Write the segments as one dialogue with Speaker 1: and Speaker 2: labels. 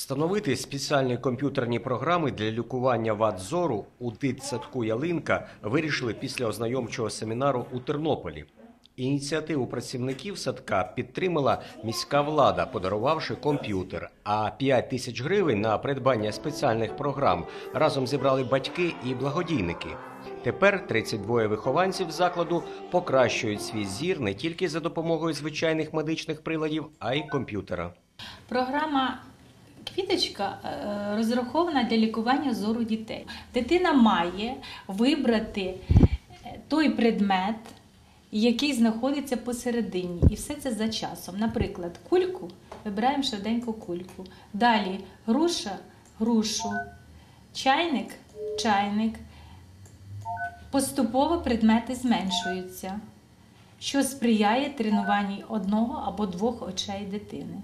Speaker 1: Встановити спеціальні комп'ютерні програми для лікування вад зору у дитсадку Ялинка вирішили після ознайомчого семінару у Тернополі. Ініціативу працівників садка підтримала міська влада, подарувавши комп'ютер. А 5 тисяч гривень на придбання спеціальних програм разом зібрали батьки і благодійники. Тепер 32 вихованців закладу покращують свій зір не тільки за допомогою звичайних медичних приладів, а й комп'ютера.
Speaker 2: Програма Квіточка е, розрахована для лікування зору дітей. Дитина має вибрати е, той предмет, який знаходиться посередині, і все це за часом. Наприклад, кульку вибираємо швиденько кульку. Далі груша грушу, чайник чайник. Поступово предмети зменшуються, що сприяє тренуванню одного або двох очей дитини.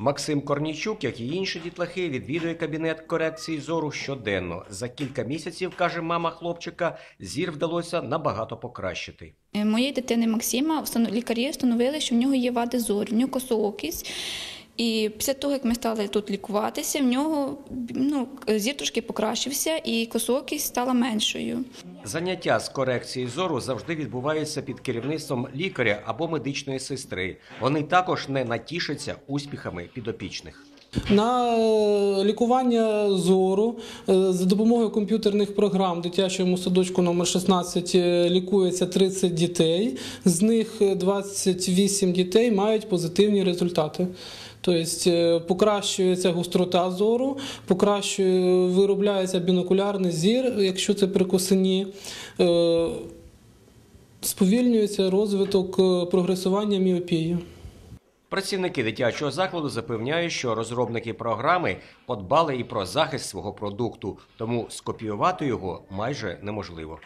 Speaker 1: Максим Корнічук, як і інші дітлахи, відвідує кабінет корекції зору щоденно. За кілька місяців, каже мама хлопчика, зір вдалося набагато покращити.
Speaker 3: Е, Моєї дитини Максима лікарі встановили, що в нього є вади зору, в нього косоокість. І після того, як ми стали тут лікуватися, в нього ну, зір трошки покращився і косоокість стала меншою.
Speaker 1: Заняття з корекції зору завжди відбуваються під керівництвом лікаря або медичної сестри. Вони також не натішаться успіхами підопічних.
Speaker 4: На е, лікування зору е, за допомогою комп'ютерних програм дитячому садочку номер 16 е, лікується 30 дітей. З них е, 28 дітей мають позитивні результати. Тобто покращується гострота зору, виробляється бінокулярний зір, якщо це прикосині. Е, Сповільнюється розвиток прогресування міопії.
Speaker 1: Працівники дитячого закладу запевняють, що розробники програми подбали і про захист свого продукту, тому скопіювати його майже неможливо.